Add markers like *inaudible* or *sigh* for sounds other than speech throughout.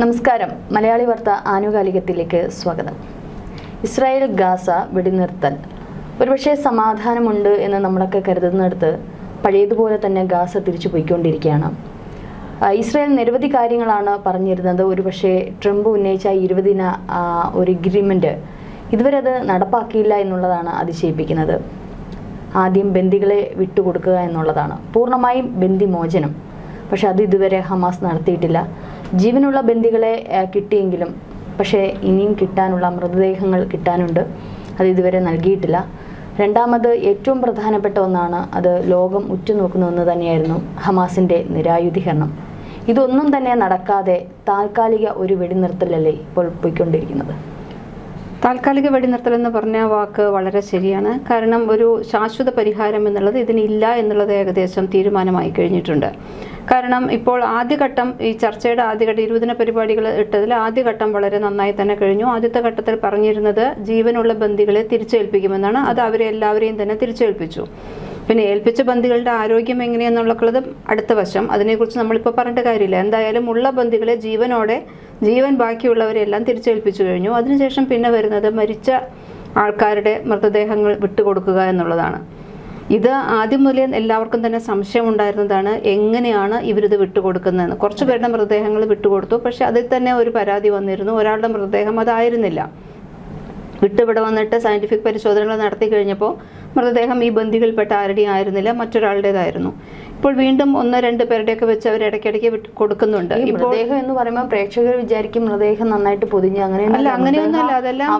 നമസ്കാരം. മലയാളി വാർത്ത ആനുകാലികത്തിലേക്ക് സ്വാഗതം. ഇസ്രായേൽ ഗാസ വെടിനിർത്തൽ. ഒരുപക്ഷെ സമാധാനമുണ്ട് എന്ന് നമ്മളൊക്കെ കരുതുന്നിടത്ത് പഴയതുപോലെ തന്നെ ഗാസ തിരിച്ചു പോയിക്കൊണ്ടിരിക്കുകയാണ് ഇസ്രായേൽ നിരവധി കാര്യങ്ങളാണ് പറഞ്ഞിരുന്നത്. ഒരുപക്ഷെ ട്രംപ് ഉന്നയിച്ച ഇരുപതിന ഒരു എഗ്രിമെന്റ് ഇതുവരെ അത് നടപ്പാക്കിയില്ല എന്നുള്ളതാണ് അതിശയിപ്പിക്കുന്നത്. ആദ്യം ബന്ദികളെ വിട്ടുകൊടുക്കുക എന്നുള്ളതാണ്. പൂർണമായും ബന്ദിമോചനം. പക്ഷെ അത് ഇതുവരെ ഹമാസ് നടത്തിയിട്ടില്ല. ജീവനുള്ള ബന്ദികളെ കിട്ടിയെങ്കിലും പക്ഷേ ഇനിയും കിട്ടാനുള്ള മൃതദേഹങ്ങൾ കിട്ടാനുണ്ട്. അത് ഇതുവരെ നൽകിയിട്ടില്ല. രണ്ടാമത് ഏറ്റവും പ്രധാനപ്പെട്ട ഒന്നാണ് അത് ലോകം ഉറ്റുനോക്കുന്ന ഒന്ന് തന്നെയായിരുന്നു ഹമാസിന്റെ നിരായുധീകരണം. ഇതൊന്നും തന്നെ നടക്കാതെ താൽക്കാലിക ഒരു വെടിനിർത്തലല്ലേ ഇപ്പോൾ പോയിക്കൊണ്ടിരിക്കുന്നത്. താൽക്കാലിക വെടിനിർത്തൽ എന്ന് പറഞ്ഞ വാക്ക് വളരെ ശരിയാണ്. കാരണം ഒരു ശാശ്വത പരിഹാരം എന്നുള്ളത് ഇതിനില്ല എന്നുള്ളത് ഏകദേശം തീരുമാനമായി കഴിഞ്ഞിട്ടുണ്ട്. കാരണം ഇപ്പോൾ ആദ്യഘട്ടം ഈ ചർച്ചയുടെ ആദ്യഘട്ടം ഇരുപതിന പരിപാടികൾ ഇട്ടതിൽ ആദ്യഘട്ടം വളരെ നന്നായി തന്നെ കഴിഞ്ഞു. ആദ്യത്തെ ഘട്ടത്തിൽ പറഞ്ഞിരുന്നത് ജീവനുള്ള ബന്ദികളെ തിരിച്ചേൽപ്പിക്കുമെന്നാണ്. അത് അവരെ എല്ലാവരെയും തന്നെ തിരിച്ചേൽപ്പിച്ചു. പിന്നെ ഏൽപ്പിച്ച ബന്ദികളുടെ ആരോഗ്യം എങ്ങനെയെന്നുള്ളത് അടുത്ത വശം. അതിനെക്കുറിച്ച് നമ്മളിപ്പോൾ പറഞ്ഞിട്ട് കാര്യമില്ല. എന്തായാലും ഉള്ള ബന്ദികളെ ജീവനോടെ ജീവൻ ബാക്കിയുള്ളവരെല്ലാം തിരിച്ചേൽപ്പിച്ചു കഴിഞ്ഞു. അതിനുശേഷം പിന്നെ വരുന്നത് മരിച്ച ആൾക്കാരുടെ മൃതദേഹങ്ങൾ വിട്ടുകൊടുക്കുക എന്നുള്ളതാണ്. ഇത് ആദ്യം മുതലേ എല്ലാവർക്കും തന്നെ സംശയം ഉണ്ടായിരുന്നതാണ് എങ്ങനെയാണ് ഇവരിത് വിട്ടുകൊടുക്കുന്നതെന്ന്. കുറച്ച് പേരുടെ മൃതദേഹങ്ങൾ വിട്ടുകൊടുത്തു. പക്ഷെ അതിൽ തന്നെ ഒരു പരാതി വന്നിരുന്നു. ഒരാളുടെ മൃതദേഹം അതായിരുന്നില്ല. വിട്ടിവിടെ വന്നിട്ട് സയന്റിഫിക് പരിശോധനകൾ നടത്തി കഴിഞ്ഞപ്പോൾ മൃതദേഹം ഈ ബന്ധികൾപ്പെട്ട ആരുടെയും ആയിരുന്നില്ല മറ്റൊരാളുടേതായിരുന്നു. ഇപ്പോൾ വീണ്ടും ഒന്നോ രണ്ട് പേരുടെയൊക്കെ വെച്ച് അവർ ഇടയ്ക്കിടയ്ക്ക് കൊടുക്കുന്നുണ്ട്. മൃതദേഹം എന്ന് പറയുമ്പോൾ പ്രേക്ഷകർ വിചാരിക്കും മൃതദേഹം നന്നായിട്ട് പൊതിഞ്ഞ് അങ്ങനെ അല്ല അങ്ങനെയൊന്നുമല്ല. അതെല്ലാം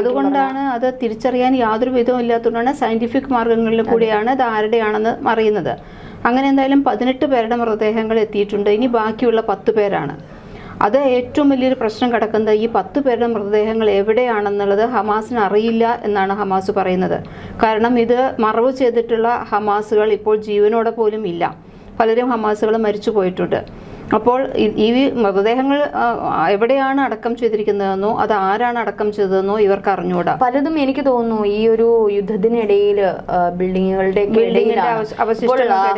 അതുകൊണ്ടാണ് അത് തിരിച്ചറിയാൻ യാതൊരു വിധവും ഇല്ലാത്തതുകൊണ്ടാണ് സയന്റിഫിക് മാർഗങ്ങളിൽ കൂടിയാണ് ഇത് ആരുടെയാണെന്ന് അറിയുന്നത്. അങ്ങനെ എന്തായാലും പതിനെട്ട് പേരുടെ മൃതദേഹങ്ങൾ എത്തിയിട്ടുണ്ട്. ഇനി ബാക്കിയുള്ള പത്ത് പേരാണ്. അത് ഏറ്റവും വലിയൊരു പ്രശ്നം കിടക്കുന്നത് ഈ പത്ത് പേരുടെ മൃതദേഹങ്ങൾ എവിടെയാണെന്നുള്ളത് ഹമാസിന് അറിയില്ല എന്നാണ് ഹമാസ് പറയുന്നത്. കാരണം ഇത് മറവ് ചെയ്തിട്ടുള്ള ഹമാസുകൾ ഇപ്പോൾ ജീവനോടെ പോലും ഇല്ല. പലരും ഹമാസുകൾ മരിച്ചു പോയിട്ടുണ്ട്. അപ്പോൾ ഈ- മൃതദേഹങ്ങൾ എവിടെയാണ് അടക്കം ചെയ്തിരിക്കുന്നതെന്നോ അത് ആരാണ് അടക്കം ചെയ്തതെന്നോ ഇവർക്ക് അറിഞ്ഞുകൂടാ പലതും എനിക്ക് തോന്നുന്നു ഈ ഒരു യുദ്ധത്തിനിടയിൽ ബിൽഡിങ്ങുകളുടെ.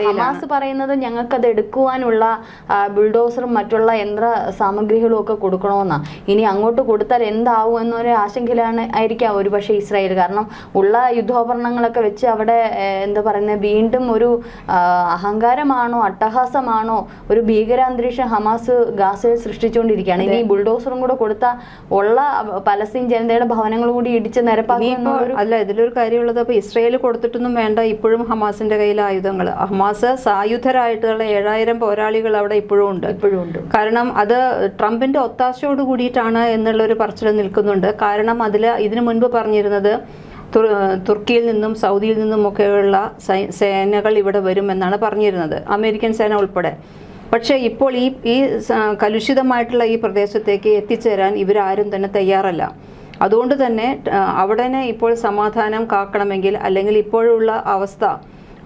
ഹമാസ് പറയുന്നത് ഞങ്ങൾക്കത് എടുക്കുവാനുള്ള ആ, ബുൾഡോസറും മറ്റുള്ള യന്ത്ര സാമഗ്രികളും ഒക്കെ കൊടുക്കണമെന്നാ. ഇനി അങ്ങോട്ട് കൊടുത്താൽ എന്താവും എന്നൊരു ആശങ്കയിലാണ് ആയിരിക്കാം ഒരു പക്ഷേ ഇസ്രായേൽ. കാരണം ഉള്ള യുദ്ധോപകരണങ്ങളൊക്കെ വെച്ച് അവിടെ എന്താ പറയുന്നത് വീണ്ടും ഒരു അഹങ്കാരമാണോ അട്ടഹാസമാണോ ഒരു ഭീകരാന്തരീക്ഷം ഹമാസ് ഗാസയിൽ സൃഷ്ടിച്ചുകൊണ്ടിരിക്കുകയാണ്. ഇനി ബുൾഡോസറും കൂടെ കൊടുത്ത ഉള്ള പലസ്തീൻ ജനതയുടെ ഭവനങ്ങൾ കൂടി ഇടിച്ച് നിരപ്പാക്കുന്ന അല്ല ഇതിലൊരു കാര്യമുള്ളത് അപ്പൊ ഇസ്രയേൽ കൊടുത്തിട്ടൊന്നും വേണ്ട. ഇപ്പോഴും ഹമാസിന്റെ കയ്യിൽ ആയുധങ്ങൾ ഹമാസ് സായുധരായിട്ടുള്ള ഏഴായിരം പോരാളികൾ അവിടെ ഇപ്പോഴും ഉണ്ട്. ഇപ്പോഴും ഉണ്ട്. കാരണം അത് ട്രംപിന്റെ ഒത്താശയോട് കൂടിയിട്ടാണ് എന്നുള്ളൊരു പറച്ചിൽ നിൽക്കുന്നുണ്ട്. കാരണം അതിൽ ഇതിനു മുൻപ് പറഞ്ഞിരുന്നത് തുർക്കിയിൽ നിന്നും സൗദിയിൽ നിന്നുമൊക്കെയുള്ള ഒക്കെയുള്ള സേനകൾ ഇവിടെ വരുമെന്നാണ് പറഞ്ഞിരുന്നത്. അമേരിക്കൻ സേന ഉൾപ്പെടെ. പക്ഷേ ഇപ്പോൾ ഈ ഈ കലുഷിതമായിട്ടുള്ള ഈ പ്രദേശത്തേക്ക് എത്തിച്ചേരാൻ ഇവരാരും തന്നെ തയ്യാറല്ല. അതുകൊണ്ട് തന്നെ അവിടെ ഇപ്പോൾ സമാധാനം കാക്കണമെങ്കിൽ അല്ലെങ്കിൽ ഇപ്പോഴുള്ള അവസ്ഥ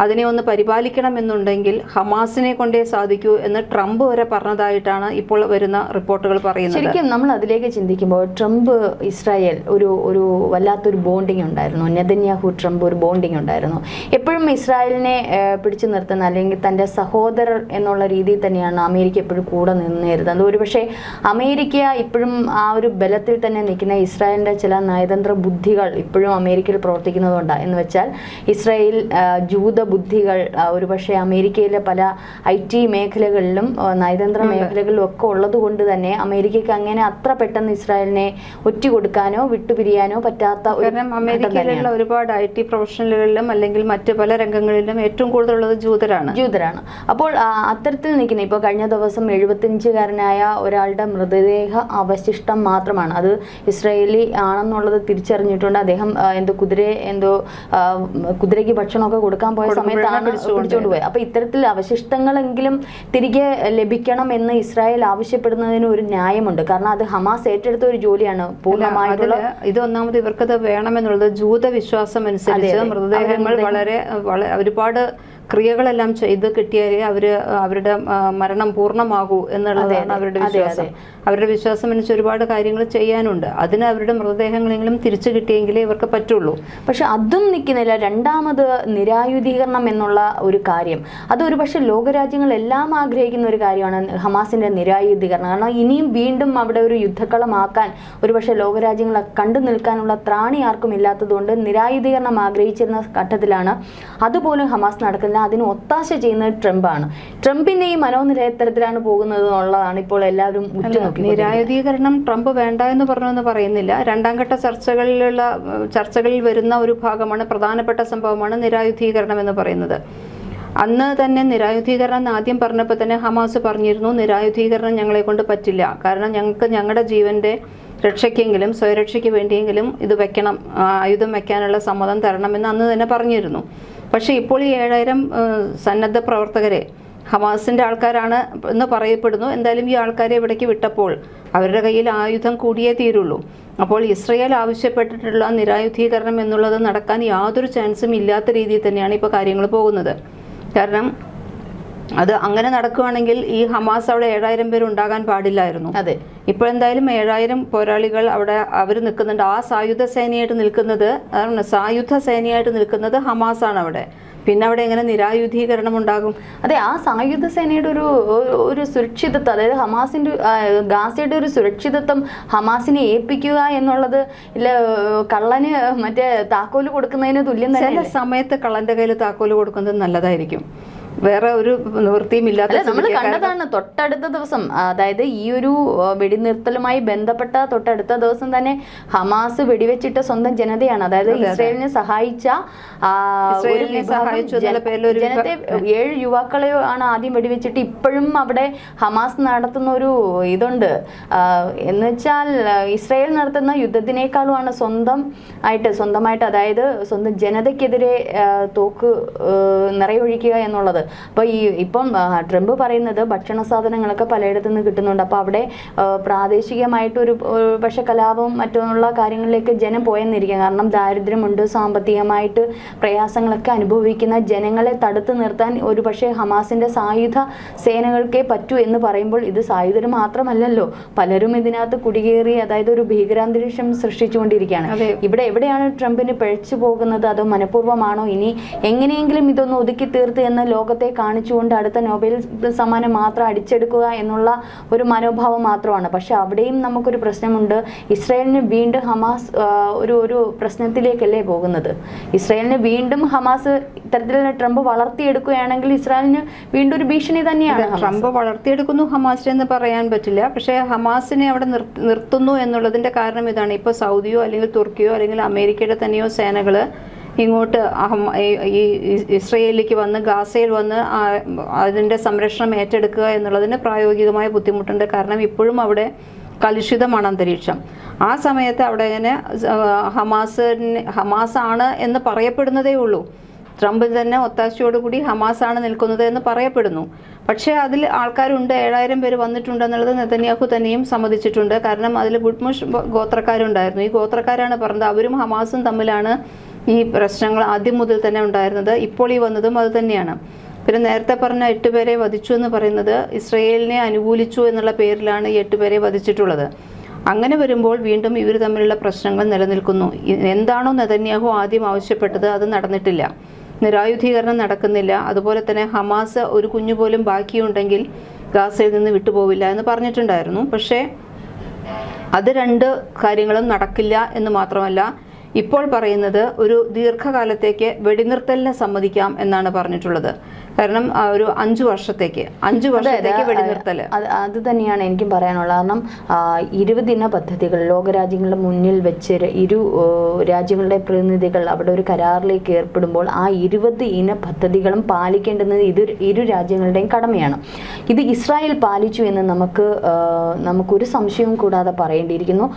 അതിനെ ഒന്ന് പരിപാലിക്കണമെന്നുണ്ടെങ്കിൽ ഹമാസിനെ കൊണ്ടേ സാധിക്കൂ എന്ന് ട്രംപ് വരെ പറഞ്ഞതായിട്ടാണ് ഇപ്പോൾ വരുന്ന റിപ്പോർട്ടുകൾ പറയുന്നത്. ശരിക്കും നമ്മൾ അതിലേക്ക് ചിന്തിക്കുമ്പോൾ ട്രംപ് ഇസ്രായേൽ ഒരു ഒരു വല്ലാത്തൊരു ബോണ്ടിങ് ഉണ്ടായിരുന്നു. നെതന്യാഹു ട്രംപ് ഒരു ബോണ്ടിങ് ഉണ്ടായിരുന്നു. എപ്പോഴും ഇസ്രായേലിനെ പിടിച്ചു നിർത്തുന്ന അല്ലെങ്കിൽ തന്റെ സഹോദരർ എന്നുള്ള രീതിയിൽ തന്നെയാണ് അമേരിക്ക എപ്പോഴും കൂടെ നിന്നിരുന്നത്. ഒരുപക്ഷെ അമേരിക്ക ഇപ്പോഴും ആ ഒരു ബലത്തിൽ തന്നെ നിൽക്കുന്ന ഇസ്രായേലിന്റെ ചില നയതന്ത്ര ബുദ്ധികൾ ഇപ്പോഴും അമേരിക്കയിൽ പ്രവർത്തിക്കുന്നതുകൊണ്ടാണ് എന്ന് വെച്ചാൽ ഇസ്രായേൽ ജൂത ബുദ്ധികൾ ഒരുപക്ഷെ അമേരിക്കയിലെ പല ഐ ടി മേഖലകളിലും നയതന്ത്ര മേഖലകളിലും ഒക്കെ ഉള്ളത് കൊണ്ട് തന്നെ അമേരിക്കയ്ക്ക് അങ്ങനെ അത്ര പെട്ടെന്ന് ഇസ്രായേലിനെ ഒറ്റ കൊടുക്കാനോ വിട്ടുപിരിയാനോ പറ്റാത്ത കാരണം അമേരിക്കയിലുള്ള ഒരുപാട് ഐ ടി പ്രൊഫഷണലുകളിലും അല്ലെങ്കിൽ മറ്റ് പല രംഗങ്ങളിലും ഏറ്റവും കൂടുതലുള്ളത് ജൂതരാണ്. ജൂതരാണ്. അപ്പോൾ അത്തരത്തിൽ നിൽക്കുന്ന ഇപ്പോൾ കഴിഞ്ഞ ദിവസം എഴുപത്തിയഞ്ചുകാരനായ ഒരാളുടെ മൃതദേഹ അവശിഷ്ടം മാത്രമാണ്. അത് ഇസ്രായേലി ആണെന്നുള്ളത് തിരിച്ചറിഞ്ഞിട്ടുണ്ട്. അദ്ദേഹം എന്തോ കുതിരയെ എന്തോ കുതിരയ്ക്ക് ഭക്ഷണമൊക്കെ കൊടുക്കാൻ പോയ സമയത്താണ് പിടിച്ചുകൊണ്ട് പോയത് അപ്പൊ ഇത്തരത്തിൽ അവശിഷ്ടങ്ങളെങ്കിലും തിരികെ ലഭിക്കണം എന്ന് ഇസ്രായേൽ ആവശ്യപ്പെടുന്നതിന് ഒരു ന്യായമുണ്ട്. കാരണം അത് ഹമാസ് ഏറ്റെടുത്ത ഒരു ജോലിയാണ്. പൂർണമായിട്ടുള്ള ഇത് ഒന്നാമത് ഇവർക്കത് വേണമെന്നുള്ളത് ജൂത വിശ്വാസം അനുസരിച്ച്. മൃതദേഹങ്ങൾ വളരെ ഒരുപാട് ക്രിയകളെല്ലാം ചെയ്ത് കിട്ടിയാലേ അവർ അവരുടെ മരണം പൂർണമാകൂ എന്നുള്ളതാണ് അവരുടെ വിശ്വാസം. അവരുടെ വിശ്വാസം അനുസരിച്ച് ഒരുപാട് കാര്യങ്ങൾ ചെയ്യാനുണ്ട്. അതിന് അവരുടെ മൃതദേഹങ്ങളെങ്കിലും തിരിച്ചു കിട്ടിയെങ്കിലേ ഇവർക്ക് പറ്റുള്ളൂ. പക്ഷെ അതും നിൽക്കുന്നില്ല. രണ്ടാമത് നിരായുധീകരണം എന്നുള്ള ഒരു കാര്യം. അതൊരു പക്ഷേ ലോകരാജ്യങ്ങളെല്ലാം ആഗ്രഹിക്കുന്ന ഒരു കാര്യമാണ് ഹമാസിന്റെ നിരായുധീകരണം. കാരണം ഇനിയും വീണ്ടും അവിടെ ഒരു യുദ്ധക്കളമാക്കാൻ ഒരു പക്ഷേ ലോകരാജ്യങ്ങളെ കണ്ടു നിൽക്കാനുള്ള ത്രാണി ആർക്കും ഇല്ലാത്തതുകൊണ്ട് നിരായുധീകരണം ആഗ്രഹിച്ചിരുന്ന ഘട്ടത്തിലാണ് അതുപോലും ഹമാസ് നടക്കുന്നില്ല അതിന് ഒത്താശ ചെയ്യുന്നത് ട്രംപാണ്. ട്രംപിന്റെ ഈ മനോനിലയത്തരത്തിലാണ് പോകുന്നത് എന്നുള്ളതാണ് ഇപ്പോൾ എല്ലാവരും ഉറ്റുനോക്കി നിരായുധീകരണം ട്രംപ് വേണ്ട എന്ന് പറഞ്ഞെന്ന് പറയുന്നില്ല. രണ്ടാം ഘട്ട ചർച്ചകളിലുള്ള ചർച്ചകളിൽ വരുന്ന ഒരു ഭാഗമാണ് പ്രധാനപ്പെട്ട സംഭവമാണ് നിരായുധീകരണം എന്ന് പറയുന്നത്. അന്ന് തന്നെ നിരായുധീകരണം എന്ന് ആദ്യം പറഞ്ഞപ്പോൾ തന്നെ ഹമാസ് പറഞ്ഞിരുന്നു നിരായുധീകരണം ഞങ്ങളെ കൊണ്ട് പറ്റില്ല. കാരണം ഞങ്ങൾക്ക് ഞങ്ങളുടെ ജീവന്റെ രക്ഷയ്ക്കെങ്കിലും സ്വയരക്ഷയ്ക്ക് വേണ്ടിയെങ്കിലും ഇത് വെക്കണം ആയുധം വെക്കാനുള്ള സമ്മതം തരണമെന്ന് അന്ന് തന്നെ പറഞ്ഞിരുന്നു. പക്ഷേ ഇപ്പോൾ ഈ ഏഴായിരം സന്നദ്ധ പ്രവർത്തകരെ ഹമാസിന്റെ ആൾക്കാരാണ് എന്ന് പറയപ്പെടുന്നു. എന്തായാലും ഈ ആൾക്കാരെ ഇവിടേക്ക് വിട്ടപ്പോൾ അവരുടെ കയ്യിൽ ആയുധം കൂടിയേ തീരുള്ളൂ. അപ്പോൾ ഇസ്രയേൽ ആവശ്യപ്പെട്ടിട്ടുള്ള നിരായുധീകരണം എന്നുള്ളത് നടക്കാൻ യാതൊരു ചാൻസും ഇല്ലാത്ത രീതിയിൽ തന്നെയാണ് ഇപ്പോൾ കാര്യങ്ങൾ പോകുന്നത്. കാരണം അത് അങ്ങനെ നടക്കുകയാണെങ്കിൽ ഈ ഹമാസ് അവിടെ ഏഴായിരം പേര് ഉണ്ടാകാൻ പാടില്ലായിരുന്നു. അതെ. ഇപ്പോൾ എന്തായാലും ഏഴായിരം പോരാളികൾ അവിടെ അവർ നിൽക്കുന്നുണ്ട്. ആ സായുധ സേനയായിട്ട് നിൽക്കുന്നത് സായുധ സേനയായിട്ട് നിൽക്കുന്നത് ഹമാസാണ് അവിടെ. പിന്നെ അവിടെ എങ്ങനെ നിരായുധീകരണം ഉണ്ടാകും? അതെ ആ സായുധ സേനയുടെ ഒരു ഒരു- സുരക്ഷിതത്വം അതായത് ഹമാസിന്റെ ഗാസയുടെ ഒരു സുരക്ഷിതത്വം ഹമാസിനെ ഏൽപ്പിക്കുക എന്നുള്ളത് ഇല്ല കള്ളന് മറ്റേ താക്കോൽ കൊടുക്കുന്നതിന് തുല്യം തന്നെ സമയത്ത് കള്ളന്റെ കയ്യിൽ താക്കോൽ കൊടുക്കുന്നത് നല്ലതായിരിക്കും. വേറെ ഒരു നിവൃത്തിയും ഇല്ലാത്ത അല്ല നമ്മൾ കണ്ടതാണ് തൊട്ടടുത്ത ദിവസം. അതായത് ഈ ഒരു വെടിനിർത്തലുമായി ബന്ധപ്പെട്ട തൊട്ടടുത്ത ദിവസം തന്നെ ഹമാസ് വെടിവെച്ചിട്ട സ്വന്തം ജനതയാണ്. അതായത് ഇസ്രയേലിനെ സഹായിച്ച ജനത്തെ ഏഴ് യുവാക്കളെ ആണ് ആദ്യം വെടിവെച്ചിട്ട് ഇപ്പോഴും അവിടെ ഹമാസ് നടത്തുന്ന ഒരു ഇതുണ്ട്. എന്ന് വെച്ചാൽ ഇസ്രയേൽ നടത്തുന്ന യുദ്ധത്തിനേക്കാളുമാണ് സ്വന്തം ആയിട്ട് സ്വന്തമായിട്ട് അതായത് സ്വന്തം ജനതയ്ക്കെതിരെ തോക്ക് നിറയൊഴിക്കുക എന്നുള്ളത്. അപ്പോൾ ഈ ഇപ്പം ട്രംപ് പറയുന്നത് ഭക്ഷണ സാധനങ്ങളൊക്കെ പലയിടത്തു നിന്ന് കിട്ടുന്നുണ്ട്. അപ്പോൾ അവിടെ പ്രാദേശികമായിട്ട് പ്രാദേശികമായിട്ടൊരു ഒരു പക്ഷെ കലാപവും മറ്റുള്ള കാര്യങ്ങളിലേക്ക് ജനം പോയെന്നിരിക്കാം. കാരണം ദാരിദ്ര്യമുണ്ട് സാമ്പത്തികമായിട്ട് പ്രയാസങ്ങളൊക്കെ അനുഭവിക്കുന്ന ജനങ്ങളെ തടുത്തു നിർത്താൻ ഒരു പക്ഷേ ഹമാസിന്റെ സായുധ സേനകൾക്കേ പറ്റൂ എന്ന് പറയുമ്പോൾ ഇത് സായുധർ മാത്രമല്ലല്ലോ. പലരും ഇതിനകത്ത് കുടികേറി അതായത് ഒരു ഭീകരാന്തരീക്ഷം സൃഷ്ടിച്ചുകൊണ്ടിരിക്കുകയാണ്. ഇവിടെ എവിടെയാണ് ട്രംപിന് പിഴച്ചു പോകുന്നത്? അതോ മനഃപൂർവമാണോ? ഇനി എങ്ങനെയെങ്കിലും ഇതൊന്ന് ഒതുക്കി തീർത്ത് എന്ന് ലോകത്തെ കാണിച്ചുകൊണ്ട് അടുത്ത നൊബേൽ സമ്മാനം മാത്രം അടിച്ചെടുക്കുക എന്നുള്ള ഒരു മനോഭാവം മാത്രമാണ്. പക്ഷെ അവിടെയും നമുക്കൊരു പ്രശ്നമുണ്ട്. ഇസ്രായേലിന് വീണ്ടും ഹമാസ് ഒരു ഒരു പ്രശ്നത്തിലേക്കല്ലേ പോകുന്നത്. ഇസ്രായേലിന് വീണ്ടും ഹമാസ് ഇത്തരത്തിൽ ട്രംപ് വളർത്തിയെടുക്കുകയാണെങ്കിൽ ഇസ്രായേലിന് വീണ്ടും ഒരു ഭീഷണി തന്നെയാണ്. ട്രംപ് വളർത്തിയെടുക്കുന്നു ഹമാസിനെ എന്ന് പറയാൻ പറ്റില്ല. പക്ഷേ ഹമാസിനെ അവിടെ നിർ- നിർത്തുന്നു എന്നുള്ളതിന്റെ കാരണം ഇതാണ്. ഇപ്പോൾ സൗദിയോ അല്ലെങ്കിൽ തുർക്കിയോ അല്ലെങ്കിൽ അമേരിക്കയുടെ തന്നെയോ സേനകൾ ഇങ്ങോട്ട് ഈ- ഇസ്രയേലിലേക്ക് വന്ന് ഗാസയിൽ വന്ന് അതിന്റെ സംരക്ഷണം ഏറ്റെടുക്കുക എന്നുള്ളതിന് പ്രായോഗികമായ ബുദ്ധിമുട്ടുണ്ട്. കാരണം ഇപ്പോഴും അവിടെ കലുഷിതമാണ് അന്തരീക്ഷം. ആ സമയത്ത് അവിടെ ഇങ്ങനെ ഹമാസിന് ഹമാസാണ് എന്ന് പറയപ്പെടുന്നതേ ഉള്ളൂ. ട്രംപ് തന്നെ ഒത്താശയോടുകൂടി ഹമാസാണ് നിൽക്കുന്നത് എന്ന് പറയപ്പെടുന്നു. പക്ഷേ അതിൽ ആൾക്കാരുണ്ട് ഏഴായിരം പേര് വന്നിട്ടുണ്ട് എന്നുള്ളത് നെതന്യാഹു തന്നെയും സമ്മതിച്ചിട്ടുണ്ട്. കാരണം അതിൽ ഗുഡ്മുഷ് ഗോത്രക്കാരുണ്ടായിരുന്നു. ഈ ഗോത്രക്കാരാണ് പറഞ്ഞത്. അവരും ഹമാസും തമ്മിലാണ് ഈ പ്രശ്നങ്ങൾ ആദ്യം മുതൽ തന്നെ ഉണ്ടായിരുന്നത് ഇപ്പോൾ ഈ വന്നതും അത് തന്നെയാണ്. പിന്നെ നേരത്തെ പറഞ്ഞ എട്ടുപേരെ വധിച്ചു എന്ന് പറയുന്നത് ഇസ്രയേലിനെ അനുകൂലിച്ചു എന്നുള്ള പേരിലാണ് ഈ എട്ടുപേരെ വധിച്ചിട്ടുള്ളത്. അങ്ങനെ വരുമ്പോൾ വീണ്ടും ഇവർ തമ്മിലുള്ള പ്രശ്നങ്ങൾ നിലനിൽക്കുന്നു. എന്താണോ നെതന്യാഹു ആദ്യം ആവശ്യപ്പെട്ടത് അത് നടന്നിട്ടില്ല. നിരായുധീകരണം നടക്കുന്നില്ല. അതുപോലെ തന്നെ ഹമാസ് ഒരു കുഞ്ഞു പോലും ബാക്കിയുണ്ടെങ്കിൽ ഗാസയിൽ നിന്ന് വിട്ടുപോവില്ല എന്ന് പറഞ്ഞിട്ടുണ്ടായിരുന്നു. പക്ഷേ അത് രണ്ട് കാര്യങ്ങളും നടക്കില്ല എന്ന് മാത്രമല്ല ഇപ്പോൾ പറയുന്നത് ഒരു ദീർഘകാലത്തേക്ക് വെടിനിർത്തലിന് സമ്മതിക്കാം എന്നാണ് പറഞ്ഞിട്ടുള്ളത്. കാരണം ഒരു അഞ്ചു വർഷത്തേക്ക്. അഞ്ചു വർഷത്തേക്ക് വെടിനിർത്തൽ അത് അത് തന്നെയാണ് എനിക്കും പറയാനുള്ളത്. കാരണം ഇരുപതിന പദ്ധതികൾ ലോകരാജ്യങ്ങളുടെ മുന്നിൽ വെച്ച് ഇരു രാജ്യങ്ങളുടെ പ്രതിനിധികൾ അവിടെ ഒരു കരാറിലേക്ക് ഏർപ്പെടുമ്പോൾ ആ ഇരുപത് ഇന പദ്ധതികളും പാലിക്കേണ്ടുന്നത് ഇത് ഇരു രാജ്യങ്ങളുടെയും കടമയാണ്. ഇത് ഇസ്രായേൽ പാലിച്ചു എന്ന് നമുക്ക് നമുക്കൊരു സംശയവും കൂടാതെ പറയേണ്ടിയിരിക്കുന്നു.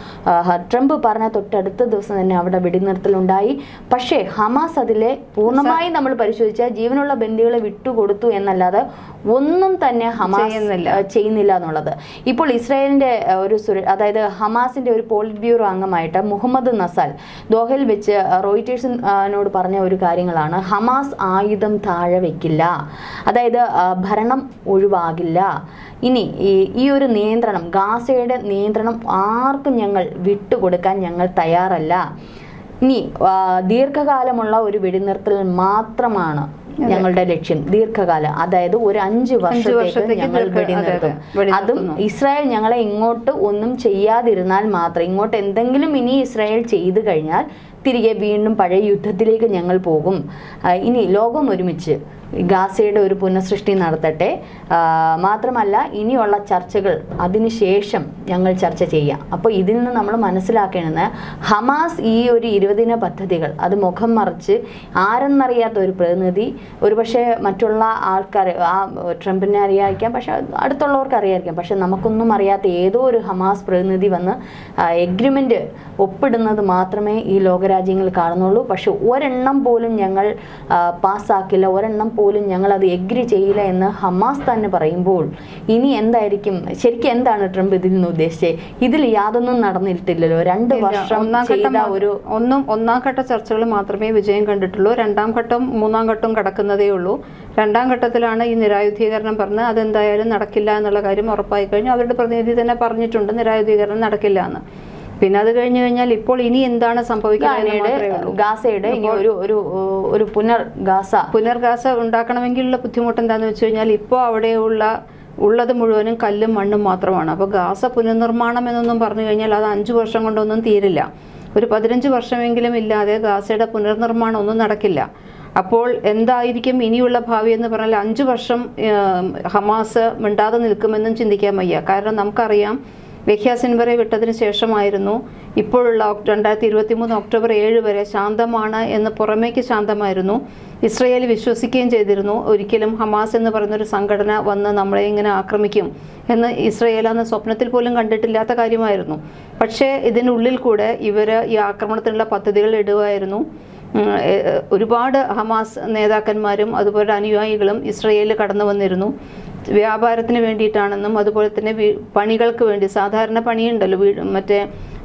ട്രംപ് പറഞ്ഞ തൊട്ടടുത്ത ദിവസം തന്നെ അവിടെ വെടിനിർത്തലുണ്ടായി. പക്ഷേ ഹമാസ് അതിലെ പൂർണമായും നമ്മൾ പരിശോധിച്ചാൽ ജീവനുള്ള ബന്ധികളെ വിട്ടു വിട്ടുകൊടുത്തു എന്നല്ലാതെ ഒന്നും തന്നെ ഹമാസ് ചെയ്യുന്നില്ല. എന്നുള്ളത്. ഇപ്പോൾ ഇസ്രായേലിന്റെ ഒരു അതായത് ഹമാസിന്റെ ഒരു പോളിറ്റ് ബ്യൂറോ അംഗമായിട്ട് മുഹമ്മദ് നസാൽ ദോഹയിൽ വെച്ച് റോയിറ്റേഴ്സിനോട് പറഞ്ഞ ഒരു കാര്യങ്ങളാണ്. ഹമാസ് ആയുധം താഴെ വെക്കില്ല. അതായത് ഭരണം ഒഴിവാകില്ല. ഇനി ഈ ഈ ഒരു നിയന്ത്രണം ഗാസയുടെ നിയന്ത്രണം ആർക്കും ഞങ്ങൾ വിട്ടുകൊടുക്കാൻ ഞങ്ങൾ തയ്യാറല്ല. ഇനി ദീർഘകാലമുള്ള ഒരു വെടിനിർത്തൽ മാത്രമാണ് ഞങ്ങളുടെ ലക്ഷ്യം ദീർഘകാലം അതായത് ഒരു അഞ്ച് വർഷത്തേക്ക് ഞങ്ങൾ വെടിനിർത്തും അതും ഇസ്രായേൽ ഞങ്ങളെ ഇങ്ങോട്ട് ഒന്നും ചെയ്യാതിരുന്നാൽ മാത്രം ഇങ്ങോട്ട് എന്തെങ്കിലും ഇനി ഇസ്രായേൽ ചെയ്തു കഴിഞ്ഞാൽ തിരികെ വീണ്ടും പഴയ യുദ്ധത്തിലേക്ക് ഞങ്ങൾ പോകും. ഇനി ലോകം ഒരുമിച്ച് ഗാസയുടെ ഒരു പുനഃസൃഷ്ടി നടത്തട്ടെ. മാത്രമല്ല ഇനിയുള്ള ചർച്ചകൾ അതിനുശേഷം ഞങ്ങൾ ചർച്ച ചെയ്യാം. അപ്പോൾ ഇതിൽ നിന്ന് നമ്മൾ മനസ്സിലാക്കേണ്ടത് ഹമാസ് ഈ ഒരു ഇരുപതിന പദ്ധതികൾ അത് മുഖം മറിച്ച് ആരെന്നറിയാത്ത ഒരു പ്രതിനിധി ഒരുപക്ഷെ മറ്റുള്ള ആൾക്കാർ ആ ട്രംപിനെ അറിയാതിരിക്കാം പക്ഷെ അടുത്തുള്ളവർക്ക് അറിയാതിരിക്കാം പക്ഷെ നമുക്കൊന്നും അറിയാത്ത ഏതോ ഒരു ഹമാസ് പ്രതിനിധി വന്ന് എഗ്രിമെന്റ് ഒപ്പിടുന്നത് മാത്രമേ ഈ ലോകരാജ്യങ്ങൾ കാണുന്നുള്ളൂ. പക്ഷെ ഒരെണ്ണം പോലും ഞങ്ങൾ പാസ്സാക്കില്ല. ഒരെണ്ണം പോലും ഞങ്ങൾ അത് എഗ്രി ചെയ്യില്ല എന്ന് ഹമാസ് തന്നെ പറയുമ്പോൾ ഇനി എന്തായിരിക്കും? ശരിക്കും എന്താണ് ട്രംപ് ഇതിൽ നിന്ന് ഉദ്ദേശിച്ചത്? ഇതിൽ യാതൊന്നും നടന്നിട്ടില്ലല്ലോ. രണ്ട് വർഷം ചെയ്ത ഒരു ഒന്നും ഒന്നാം ഘട്ട ചർച്ചകൾ മാത്രമേ വിജയം കണ്ടിട്ടുള്ളൂ. രണ്ടാം ഘട്ടം മൂന്നാം ഘട്ടം കടക്കുന്നതേ ഉള്ളൂ. രണ്ടാം ഘട്ടത്തിലാണ് ഈ നിരായുധീകരണം പറഞ്ഞ് അതെന്തായാലും നടക്കില്ല എന്നുള്ള കാര്യം ഉറപ്പായി കഴിഞ്ഞു. അവരുടെ പ്രതിനിധി തന്നെ പറഞ്ഞിട്ടുണ്ട് നിരായുധീകരണം നടക്കില്ല എന്ന്. പിന്നെ അത് കഴിഞ്ഞു കഴിഞ്ഞാൽ ഇപ്പോൾ ഇനി എന്താണ് സംഭവിക്കുന്നത് ഗാസയുടെ ഇനി ഒരു ഒരു ഒരു പുനർ ഗാസ. പുനർഗാസ ഉണ്ടാക്കണമെങ്കിലുള്ള ബുദ്ധിമുട്ട് എന്താണെന്ന് വെച്ച് കഴിഞ്ഞാൽ ഇപ്പോൾ അവിടെയുള്ള ഉള്ളത് മുഴുവനും കല്ലും മണ്ണും മാത്രമാണ്. അപ്പോൾ ഗാസ പുനർനിർമ്മാണം എന്നൊന്നും പറഞ്ഞു കഴിഞ്ഞാൽ അത് അഞ്ച് വർഷം കൊണ്ടൊന്നും തീരില്ല. ഒരു പതിനഞ്ച് വർഷമെങ്കിലും ഇല്ലാതെ ഗാസയുടെ പുനർനിർമ്മാണം ഒന്നും നടക്കില്ല. അപ്പോൾ എന്തായിരിക്കും ഇനിയുള്ള ഭാവി എന്ന് പറഞ്ഞാൽ അഞ്ച് വർഷം ഹമാസ് മിണ്ടാതെ നിൽക്കുമെന്നും ചിന്തിക്കാൻ വയ്യ. കാരണം നമുക്കറിയാം യഹ്യ സിൻവറെ വിട്ടതിന് ശേഷമായിരുന്നു ഇപ്പോഴുള്ള രണ്ടായിരത്തി ഇരുപത്തി മൂന്ന് ഒക്ടോബർ ഏഴ് വരെ ശാന്തമാണ് എന്ന് പുറമേക്ക് ശാന്തമായിരുന്നു. ഇസ്രയേൽ വിശ്വസിക്കുകയും ചെയ്തിരുന്നു. ഒരിക്കലും ഹമാസ് എന്ന് പറയുന്നൊരു സംഘടന വന്ന് നമ്മളെ ഇങ്ങനെ ആക്രമിക്കും എന്ന് ഇസ്രയേൽ അന്ന് സ്വപ്നത്തിൽ പോലും കണ്ടിട്ടില്ലാത്ത കാര്യമായിരുന്നു. പക്ഷേ ഇതിനുള്ളിൽ കൂടെ ഇവർ ഈ ആക്രമണത്തിനുള്ള പദ്ധതികൾ എ- ഒരുപാട് ഹമാസ് നേതാക്കന്മാരും അതുപോലെ അനുയായികളും ഇസ്രയേലിൽ കടന്നു വന്നിരുന്നു. വ്യാപാരത്തിന് വേണ്ടിയിട്ടാണെന്നും അതുപോലെ തന്നെ പണികൾക്ക് വേണ്ടി സാധാരണ പണിയുണ്ടല്ലോ വീട് മറ്റേ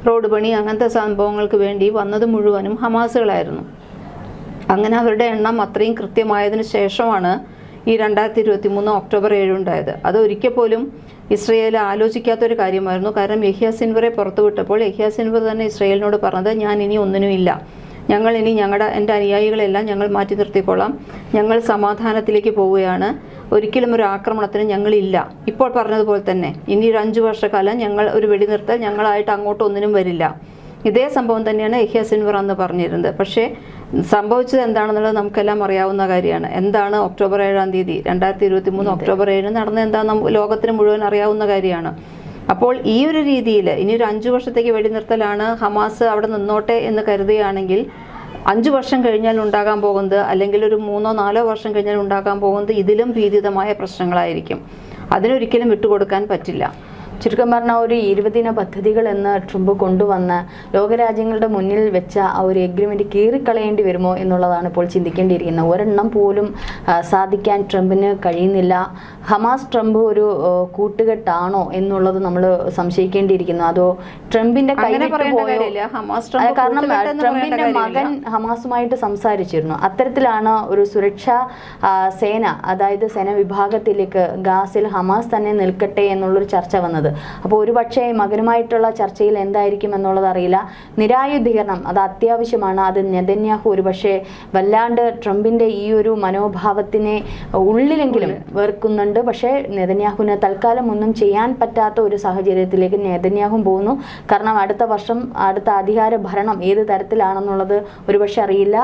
റോഡ് പണി അങ്ങനത്തെ സംഭവങ്ങൾക്ക് വേണ്ടി വന്നത് മുഴുവനും ഹമാസുകളായിരുന്നു. അങ്ങനെ അവരുടെ എണ്ണം അത്രയും കൃത്യമായതിനു ശേഷമാണ് ഈ രണ്ടായിരത്തി ഇരുപത്തി മൂന്ന് ഒക്ടോബർ ഏഴ് ഉണ്ടായത്. അത് ഒരിക്കൽ പോലും ഇസ്രയേൽ ആലോചിക്കാത്തൊരു കാര്യമായിരുന്നു. കാരണം യഹ്യ സിൻവറെ പുറത്തുവിട്ടപ്പോൾ യഹ്യ സിൻവർ തന്നെ ഇസ്രയേലിനോട് പറഞ്ഞത് ഞാൻ ഇനി ഒന്നിനുമില്ല. ഞങ്ങൾ ഇനി ഞങ്ങളുടെ എന്റെ അനുയായികളെല്ലാം ഞങ്ങൾ മാറ്റി നിർത്തിക്കൊള്ളാം. ഞങ്ങൾ സമാധാനത്തിലേക്ക് പോവുകയാണ്. ഒരിക്കലും ഒരു ആക്രമണത്തിന് ഞങ്ങളില്ല. ഇപ്പോൾ പറഞ്ഞതുപോലെ തന്നെ ഇനി ഒരു അഞ്ചു വർഷക്കാലം ഞങ്ങൾ ഒരു വെടി വെടിനിർത്തൽ ഞങ്ങളായിട്ട് അങ്ങോട്ട് ഒന്നിനും വരില്ല. ഇതേ സംഭവം തന്നെയാണ് എഹ്യ സിൻവർ അന്ന് പറഞ്ഞിരുന്നത്. പക്ഷേ സംഭവിച്ചത് എന്താണെന്നുള്ളത് നമുക്കെല്ലാം അറിയാവുന്ന കാര്യമാണ്. എന്താണ് ഒക്ടോബർ ഏഴാം തീയതി? രണ്ടായിരത്തി ഇരുപത്തി മൂന്ന് ഒക്ടോബർ ഏഴിന് നടന്ന എന്താ നമുക്ക് ലോകത്തിന് മുഴുവൻ അറിയാവുന്ന കാര്യമാണ്. അപ്പോൾ ഈ ഒരു രീതിയിൽ ഇനി ഒരു അഞ്ചു വർഷത്തേക്ക് വെടിനിർത്തലാണ് ഹമാസ് അവിടെ നിന്നോട്ടെ എന്ന് കരുതുകയാണെങ്കിൽ അഞ്ചു വർഷം കഴിഞ്ഞാൽ ഉണ്ടാകാൻ പോകുന്നത് അല്ലെങ്കിൽ ഒരു മൂന്നോ നാലോ വർഷം കഴിഞ്ഞാൽ ഉണ്ടാകാൻ പോകുന്നത് ഇതിലും ഭീതിതമായ പ്രശ്നങ്ങളായിരിക്കും. അതിനൊരിക്കലും വിട്ടുകൊടുക്കാൻ പറ്റില്ല. ചുരുക്കം പറഞ്ഞ ഒരു ഇരുപതിന പദ്ധതികൾ എന്ന് ട്രംപ് കൊണ്ടുവന്ന് ലോകരാജ്യങ്ങളുടെ മുന്നിൽ വെച്ച ആ ഒരു എഗ്രിമെന്റ് കീറിക്കളയേണ്ടി വരുമോ എന്നുള്ളതാണ് ഇപ്പോൾ ചിന്തിക്കേണ്ടിയിരിക്കുന്നത്. ഒരെണ്ണം പോലും സാധിക്കാൻ ട്രംപിന് കഴിയുന്നില്ല. ഹമാസ് ട്രംപ് ഒരു കൂട്ടുകെട്ടാണോ എന്നുള്ളത് നമ്മൾ സംശയിക്കേണ്ടിയിരിക്കുന്നു. അതോ ട്രംപിന്റെ കാരണം ട്രംപിന്റെ മകൻ ഹമാസുമായിട്ട് സംസാരിച്ചിരുന്നു. അത്തരത്തിലാണ് ഒരു സുരക്ഷാ സേന അതായത് സേന വിഭാഗത്തിലേക്ക് ഗാസിൽ ഹമാസ് തന്നെ നിൽക്കട്ടെ എന്നുള്ളൊരു ചർച്ച വന്നത്. അപ്പോൾ ഒരുപക്ഷെ മകനുമായിട്ടുള്ള ചർച്ചയിൽ എന്തായിരിക്കും എന്നുള്ളത് അറിയില്ല. നിരായുധീകരണം അത് അത്യാവശ്യമാണ്. അത് നെതന്യാഹു ഒരുപക്ഷെ വല്ലാണ്ട് ട്രംപിന്റെ ഈ ഒരു മനോഭാവത്തിനെ ഉള്ളിലെങ്കിലും വെറുക്കുന്നുണ്ട്. പക്ഷേ നെതന്യാഹുവിന് തൽക്കാലം ഒന്നും ചെയ്യാൻ പറ്റാത്ത ഒരു സാഹചര്യത്തിലേക്ക് നെതന്യാഹും പോകുന്നു. കാരണം അടുത്ത വർഷം അടുത്ത അധികാര ഭരണം ഏത് തരത്തിലാണെന്നുള്ളത് ഒരുപക്ഷെ അറിയില്ല.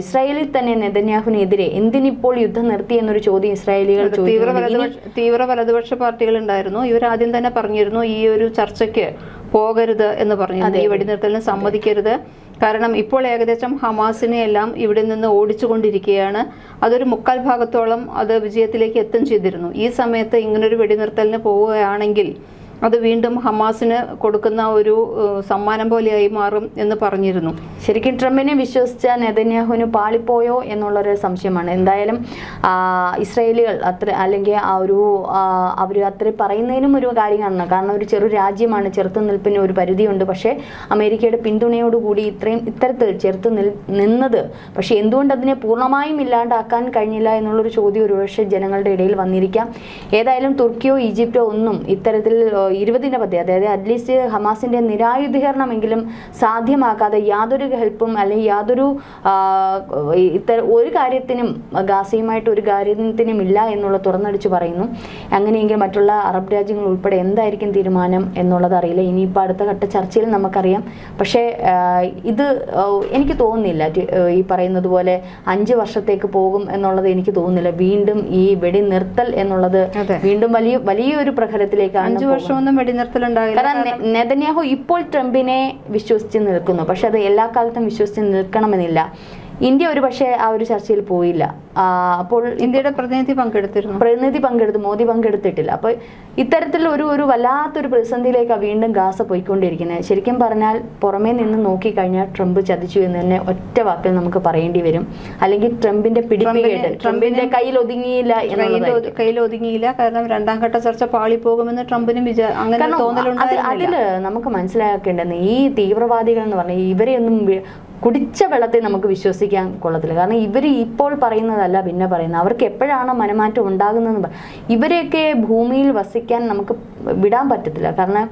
ഇസ്രായേലിൽ തന്നെ നെതന്യാഹുവിനെതിരെ എന്തിനിപ്പോൾ യുദ്ധം നിർത്തി എന്നൊരു ചോദ്യം ഇസ്രായേലികൾ തീവ്ര വലതുപക്ഷ തീവ്ര വലതുപക്ഷ പാർട്ടികൾ ഉണ്ടായിരുന്നു. ഇവർ ആദ്യം തന്നെ പറഞ്ഞിരുന്നു ഈ ഒരു ചർച്ചയ്ക്ക് പോകരുത് എന്ന് പറഞ്ഞിരുന്നു. ഈ വെടിനിർത്തലിന് സമ്മതിക്കരുത്. കാരണം ഇപ്പോൾ ഏകദേശം ഹമാസിനെ എല്ലാം ഇവിടെ നിന്ന് ഓടിച്ചുകൊണ്ടിരിക്കുകയാണ്. അതൊരു മുക്കാൽ ഭാഗത്തോളം അത് വിജയത്തിലേക്ക് എത്തും ചെയ്തിരുന്നു. ഈ സമയത്ത് ഇങ്ങനൊരു വെടിനിർത്തലിന് പോവുകയാണെങ്കിൽ അത് വീണ്ടും ഹമാസിന് കൊടുക്കുന്ന ഒരു സമ്മാനം പോലെയായി മാറും എന്ന് പറഞ്ഞിരുന്നു. ശരിക്കും ട്രംപിനെ വിശ്വസിച്ച നെതന്യാഹുവിന് പാളിപ്പോയോ എന്നുള്ളൊരു സംശയമാണ്. എന്തായാലും ഇസ്രയേലികൾ അത്ര അല്ലെങ്കിൽ ആ ഒരു അവർ അത്ര പറയുന്നതിനും ഒരു കാര്യം കാരണം ഒരു ചെറു രാജ്യമാണ് ചെറുത്തു നിൽപ്പിന് ഒരു പരിധിയുണ്ട്. പക്ഷേ അമേരിക്കയുടെ പിന്തുണയോടുകൂടി ഇത്രയും ഇത്തരത്തിൽ ചെറുത്ത് നിൽ നിന്നത് പക്ഷേ എന്തുകൊണ്ട് അതിനെ പൂർണമായും ഇല്ലാണ്ടാക്കാൻ കഴിഞ്ഞില്ല എന്നുള്ളൊരു ചോദ്യം ഒരുപക്ഷെ ജനങ്ങളുടെ ഇടയിൽ വന്നിരിക്കാം. ഏതായാലും തുർക്കിയോ ഈജിപ്റ്റോ ഒന്നും ഇത്തരത്തിൽ ഇരുപതിന്റെ പദ്ധതി അതായത് അറ്റ്ലീസ്റ്റ് ഹമാസിന്റെ നിരായുധീകരണമെങ്കിലും സാധ്യമാക്കാതെ യാതൊരു ഹെൽപ്പും അല്ലെങ്കിൽ യാതൊരു ഇത്തരം ഒരു കാര്യത്തിനും ഗാസയുമായിട്ട് ഒരു കാര്യത്തിനും ഇല്ല എന്നുള്ള തുറന്നടിച്ച് പറയുന്നു. അങ്ങനെയെങ്കിൽ മറ്റുള്ള അറബ് രാജ്യങ്ങൾ ഉൾപ്പെടെ എന്തായിരിക്കും തീരുമാനം എന്നുള്ളത് അറിയില്ല. ഇനിയിപ്പോൾ അടുത്ത ഘട്ട ചർച്ചയിൽ നമുക്കറിയാം. പക്ഷേ ഇത് എനിക്ക് തോന്നുന്നില്ല. ഈ പറയുന്നത് പോലെ അഞ്ച് വർഷത്തേക്ക് പോകും എന്നുള്ളത് എനിക്ക് തോന്നുന്നില്ല. വീണ്ടും ഈ വെടി നിർത്തൽ എന്നുള്ളത് വീണ്ടും വലിയ വലിയൊരു പ്രഹരത്തിലേക്കാണ് അഞ്ചു പോകുന്നത്. വർഷമൊന്നും വെടിനിർത്തലുണ്ടായില്ല കാരണം നെതന്യാഹു ഇപ്പോൾ ട്രംപിനെ വിശ്വസിച്ച് നിൽക്കുന്നു. പക്ഷെ അത് എല്ലാ കാലത്തും വിശ്വസിച്ച് നിൽക്കണമെന്നില്ല. ഇന്ത്യ ഒരു പക്ഷേ ആ ഒരു ചർച്ചയിൽ പോയില്ല. അപ്പോൾ ഇന്ത്യയുടെ പ്രതിനിധി പങ്കെടുത്തിരുന്നു? പ്രതിനിധി പങ്കെടുത്തു മോദി പങ്കെടുത്തിട്ടില്ല. അപ്പോൾ ഇത്തരത്തിൽ ഒരു ഒരു വല്ലാത്തൊരു പ്രതിസന്ധിയിലേക്കാണ് വീണ്ടും ഗാസ പോയിക്കൊണ്ടിരിക്കുന്നത്. ശരിക്കും പറഞ്ഞാൽ പുറമേ നിന്ന് നോക്കിക്കഴിഞ്ഞാൽ ട്രംപ് ചതിച്ചു എന്ന് തന്നെ ഒറ്റ വാക്കിൽ നമുക്ക് പറയേണ്ടി വരും. അല്ലെങ്കിൽ ട്രംപിന്റെ പിടിപ്പികേട്ട് ട്രംപിന്റെ കയ്യിൽ ഒതുങ്ങിയില്ല കയ്യിൽ ഒതുങ്ങിയില്ല കാരണം രണ്ടാം ഘട്ട ചർച്ച പാളിപ്പോകുമെന്ന് ട്രംപിനും അങ്ങനെ അതിൽ നമുക്ക് മനസ്സിലാക്കേണ്ടത് ഈ തീവ്രവാദികൾ എന്ന് പറഞ്ഞാൽ ഇവരെയൊന്നും കുടിച്ച വെള്ളത്തെ നമുക്ക് വിശ്വസിക്കാൻ കൊള്ളത്തില്ല. കാരണം ഇവർ ഇപ്പോൾ പറയുന്നതല്ല പിന്നെ പറയുന്നത്. അവർക്ക് എപ്പോഴാണ് മനമാറ്റം ഉണ്ടാകുന്നതെന്ന് ഇവരെയൊക്കെ ഭൂമിയിൽ വസിക്കാൻ നമുക്ക് വിടാൻ പറ്റത്തില്ല. കാരണം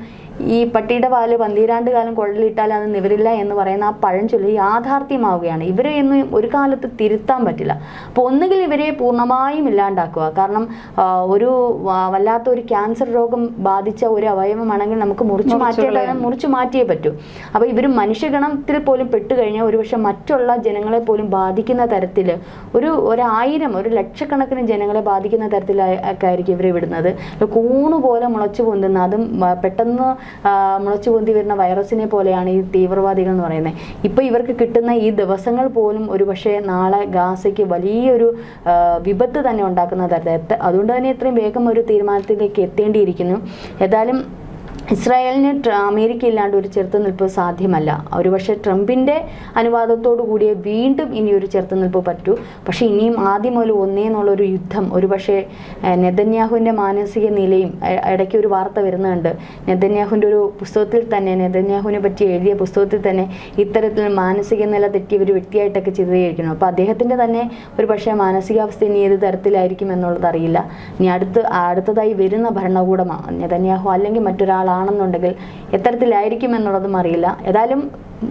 ഈ പട്ടിയുടെ പാൽ പന്തീരാണ്ട് കാലം കുഴലിട്ടാൽ അത് നിവരില്ല എന്ന് പറയുന്ന ആ പഴഞ്ചൊല്ലി യാഥാർത്ഥ്യമാവുകയാണ്. ഇവരെ ഒന്നും ഒരു കാലത്ത് തിരുത്താൻ പറ്റില്ല. അപ്പോൾ ഒന്നുകിൽ ഇവരെ പൂർണമായും ഇല്ലാണ്ടാക്കുക. കാരണം ഒരു വല്ലാത്ത ഒരു ക്യാൻസർ രോഗം ബാധിച്ച ഒരു അവയവമാണെങ്കിൽ നമുക്ക് മുറിച്ചു മാറ്റേണ്ടത് മുറിച്ചു മാറ്റിയേ പറ്റൂ. അപ്പോൾ ഇവർ മനുഷ്യഗണത്തിൽ പോലും പെട്ടുകഴിഞ്ഞാൽ ഒരുപക്ഷെ മറ്റുള്ള ജനങ്ങളെ പോലും ബാധിക്കുന്ന തരത്തിൽ ഒരു ഒരായിരം ഒരു ലക്ഷക്കണക്കിന് ജനങ്ങളെ ബാധിക്കുന്ന തരത്തിലൊക്കെ ആയിരിക്കും ഇവരെ വിടുന്നത്. കൂണ് പോലെ മുളച്ചു പൊന്തുന്ന അതും പെട്ടെന്ന് മുളച്ചു പൊന്തി വരുന്ന വൈറസിനെ പോലെയാണ് ഈ തീവ്രവാദികൾ എന്ന് പറയുന്നത്. ഇപ്പോൾ ഇവർക്ക് കിട്ടുന്ന ഈ ദിവസങ്ങൾ പോലും ഒരു പക്ഷേ നാളെ ഗാസയ്ക്ക് വലിയൊരു വിപത്ത് തന്നെ ഉണ്ടാക്കുന്ന തരത്തിൽ. അതുകൊണ്ട് തന്നെ ഇത്രയും വേഗം ഒരു തീരുമാനത്തിലേക്ക് എത്തേണ്ടിയിരിക്കുന്നു. ഏതായാലും ഇസ്രായേലിന് അമേരിക്ക ഇല്ലാണ്ട് ഒരു ചെറുത്തുനിൽപ്പ് സാധ്യമല്ല. ഒരുപക്ഷെ ട്രംപിന്റെ അനുവാദത്തോടു കൂടിയേ വീണ്ടും ഇനി ഒരു ചെറുത്തുനിൽപ്പ് പറ്റൂ. പക്ഷേ ഇനിയും ആദ്യം മുതൽ ഒന്നേ എന്നുള്ളൊരു യുദ്ധം. ഒരുപക്ഷെ നെതന്യാഹുവിന്റെ മാനസിക നിലയും ഇടയ്ക്ക് ഒരു വാർത്ത വരുന്നുണ്ട്. നെതന്യാഹുവിന്റെ ഒരു പുസ്തകത്തിൽ തന്നെ നെതന്യാഹുവിനെ പറ്റി എഴുതിയ പുസ്തകത്തിൽ തന്നെ ഇത്തരത്തിൽ മാനസിക നില തെറ്റിയ ഒരു വ്യക്തിയായിട്ടൊക്കെ ചിത്രീകരിക്കണം അപ്പോൾ അദ്ദേഹത്തിന്റെ തന്നെ ഒരു പക്ഷേ മാനസികാവസ്ഥ ഇനി ഏത് തരത്തിലായിരിക്കും എന്നുള്ളത് അറിയില്ല. ഇനി അടുത്ത് അടുത്തതായി വരുന്ന ഭരണകൂടമാണ് നെതന്യാഹു അല്ലെങ്കിൽ മറ്റൊരാളാണെന്നുണ്ടെങ്കിൽ എത്തരത്തിലായിരിക്കും എന്നുള്ളതും അറിയില്ല. ഏതായാലും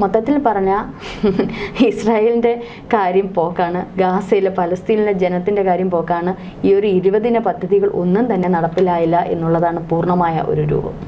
മൊത്തത്തിൽ പറഞ്ഞാൽ *laughs* ഇസ്രായേലിന്റെ കാര്യം പോക്കാണ്. ഗാസയിലെ പലസ്തീനിലെ ജനത്തിന്റെ കാര്യം പോക്കാണ്. ഈ ഒരു ഇരുപതിന പദ്ധതികൾ ഒന്നും തന്നെ നടപ്പിലായില്ല എന്നുള്ളതാണ് പൂർണമായ ഒരു രൂപം.